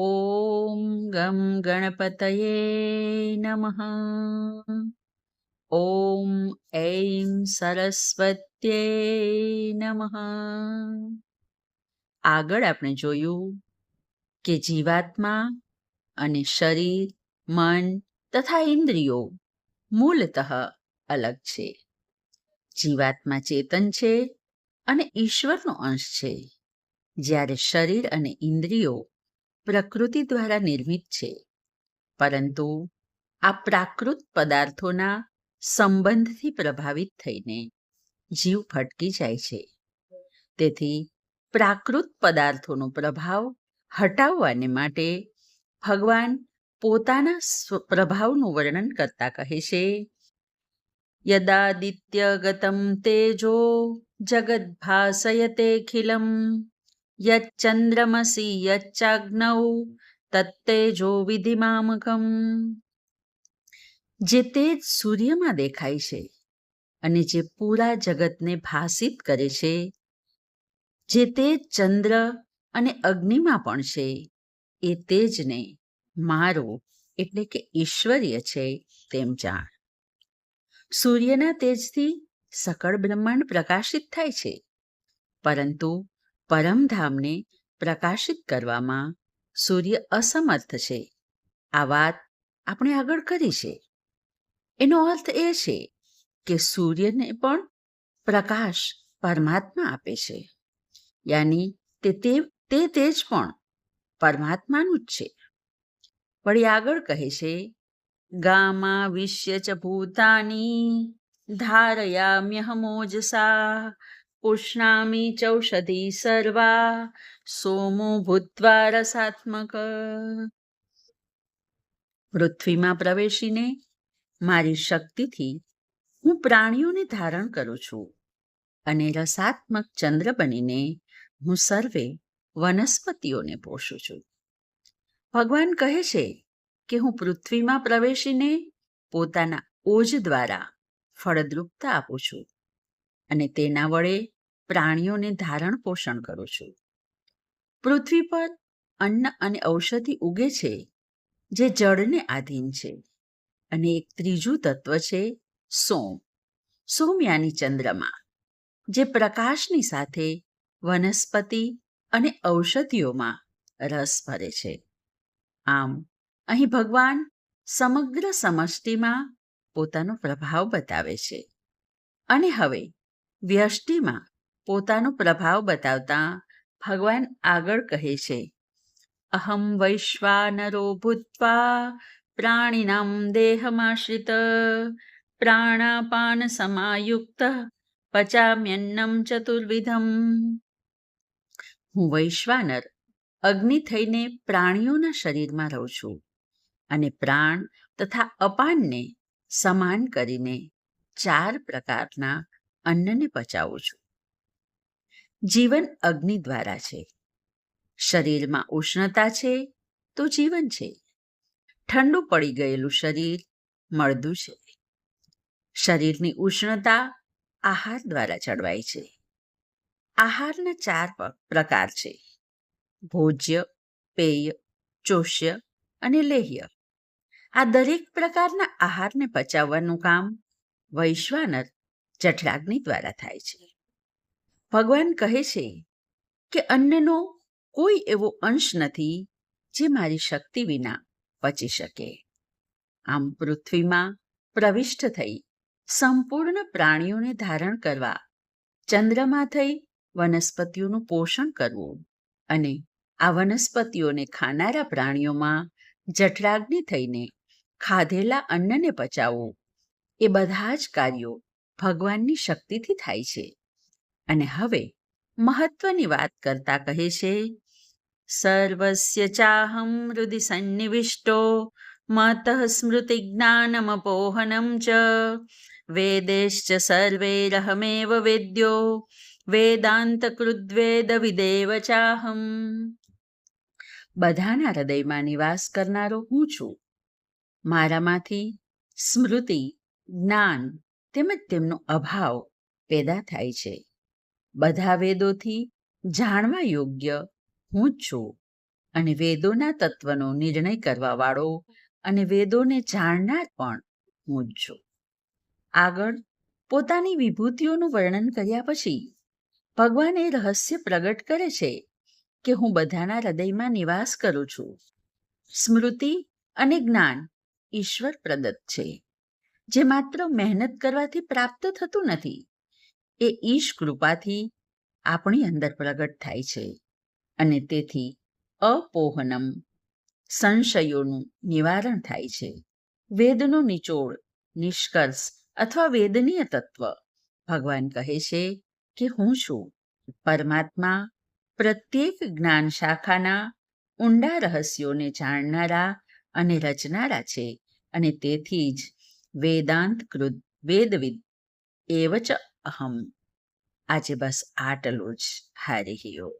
ઓમ ગમ ગણપતયે નમઃ ઓમ ઐમ સરસ્વત્યે નમઃ આગળ આપણે જોયું કે જીવાત્મા અને શરીર, મન તથા ઇન્દ્રિયો મૂલતઃ અલગ છે. જીવાત્મા ચેતન છે અને ઈશ્વરનો અંશ છે. જ્યારે શરીર અને ઇન્દ્રિયો પ્રકૃતિ દ્વારા નિર્મિત છે. પરંતુ આ પ્રાકૃત પદાર્થોના સંબંધથી પ્રભાવિત થઈને જીવ ફટકી જાય છે. તેથી પ્રાકૃત પદાર્થોનો પ્રભાવ હટાવવાને માટે ભગવાન પોતાના પ્રભાવનું વર્ણન કરતા કહે છે, યદાદિત્યગતમ તેજો જગદ્ભાસયતેખિલમ યચ્ચંદ્રમસી યચ્ચાગ્નૌ તત્તેજો વિધિમામકમ જે તેજ સૂર્યમાં દેખાય છે અને જે પૂરા જગતને ભાસિત કરે છે જે તેજ ચંદ્ર અને અગ્નિમાં પણ છે એ તેજને મારો એટલે કે ઈશ્વરીય છે તેમ જાણ સૂર્યના તેજથી સકળ બ્રહ્માંડ પ્રકાશિત થાય છે પરંતુ પરમધામને પ્રકાશિત કરવામાં સૂર્ય અસમર્થ છે. આ વાત આપણે આગળ કરી છે. એનો અર્થ એ છે કે સૂર્યને પણ પ્રકાશ પરમાત્મા આપે છે. યાની તે તે- તેજ પણ પરમાત્માનું જ છે. વળી આગળ કહે છે, ગામા વિશ્ય ચ ભૂતાની, ધારયામ્યહમોજસા પુષ્ણામી ચૌષધિ સર્વા સોમો ભૂત્વા રસાત્મક પૃથ્વીમાં પ્રવેશીને મારી શક્તિથી હું પ્રાણીઓને ધારણ કરું છું અને રસાત્મક ચંદ્ર બનીને હું સર્વે વનસ્પતિઓને પોષું છું. ભગવાન કહે છે કે હું પૃથ્વીમાં પ્રવેશીને પોતાના ઓજ દ્વારા ફળદ્રુપતા આપું છું. અને તેના વડે પ્રાણીઓને ધારણ પોષણ કરું છું. પૃથ્વી પર અન્ન અને ઔષધિ ઉગે છે, જે જળને આધીન છે. અને એક ત્રીજું તત્વ છે સોમ. સોમ યાની ચંદ્રમા, જે પ્રકાશની સાથે વનસ્પતિ અને ઔષધિઓમાં રસ ભરે છે. આમ, અહીં ભગવાન સમગ્ર સમષ્ટિમાં પોતાનો પ્રભાવ બતાવે છે. અને હવે વ્યષ્ટિમાં પોતાનો પ્રભાવ બતાવતા ભગવાન આગળ કહે છે, અહમ વૈશ્વાનરો ભૂત્વા પ્રાણીનામ દેહમાશ્રિત, પ્રાણાપાન સમાયુક્ત, પચામ્યન્નમ ચતુર્વિધમ. હું વૈશ્વાનર, અગ્નિ થઈને પ્રાણીઓના શરીરમાં રહું છું અને પ્રાણ તથા અપાનને સમાન કરીને ચાર પ્રકારના અન્નને પચાવું છું. જીવન અગ્નિ દ્વારા છે. શરીરમાં ઉષ્ણતા છે તો જીવન છે. ઠંડુ પડી ગયેલું શરીર મળદું છે. શરીરની ઉષ્ણતા આહાર દ્વારા ચડવાય છે. આહારના ચાર પ્રકાર છે. ભોજ્ય, પેય, ચોષ્ય અને લેહ્ય. આ દરેક પ્રકારના આહારને પચાવવાનું કામ વૈશ્વાનર જઠરાગ્નિ દ્વારા થાય છે. ભગવાન કહે છે કે અન્નનો કોઈ એવો અંશ નથી જે મારી શક્તિ વિના પચી શકે. આમ પૃથ્વીમાં પ્રવિષ્ટ થઈ સંપૂર્ણ પ્રાણીઓને ધારણ કરવા, ચંદ્રમાં થઈ વનસ્પતિઓનું પોષણ કરવું અને આ વનસ્પતિઓને ખાનારા પ્રાણીઓમાં જઠરાગ્નિ થઈને ખાધેલા અન્નને પચાવવું એ બધા જ કાર્યો ભગવાનની શક્તિથી થાય છે. અને હવે મહત્વની વાત કરતા કહે છે, સર્વસ્ય ચાહમ હૃદય સન્નિવિષ્ટો મતઃ સ્મૃતિ જ્ઞાનમપોહનમ ચ, વેદેશ્ચ સર્વૈરહમેવ વેદ્યો, વેદાંત કૃદ્વેદ વિદેવ ચાહમ બધાના હૃદયમાં નિવાસ કરનારો હું છું. મારામાંથી સ્મૃતિ, જ્ઞાન તેમજ તેમનો અભાવ પેદા થાય છે. બધા વેદોથી જાણવા યોગ્ય હું જ છું અને વેદોના તત્વનો નિર્ણય કરવાવાળો અને વેદોને જાણનાર પણ હું જ છું. આગળ, પોતાની વિભૂતિઓનું વર્ણન કર્યા પછી, ભગવાન એ રહસ્ય પ્રગટ કરે છે કે હું બધાના હૃદયમાં નિવાસ કરું છું. સ્મૃતિ અને જ્ઞાન ઈશ્વર પ્રદત્ત છે. જે માત્ર મહેનત કરવાથી પ્રાપ્ત થતું નથી. એ ઈશ કૃપાથી આપણી અંદર પ્રગટ થાય છે અને તેથી અપોહનમ, સંશયોનું નિવારણ થાય છે. વેદનો નિચોડ, નિષ્કર્ષ અથવા વેદનીય તત્વ ભગવાન કહે છે કે હું છું. પરમાત્મા પ્રત્યેક જ્ઞાન શાખાના ઊંડા રહસ્યોને જાણનારા અને રચનારા છે અને તેથી જ વેદાંત કૃત વેદવિદ એવ ચ અહમ. આજે બસ આટલું જ. હારી હિયો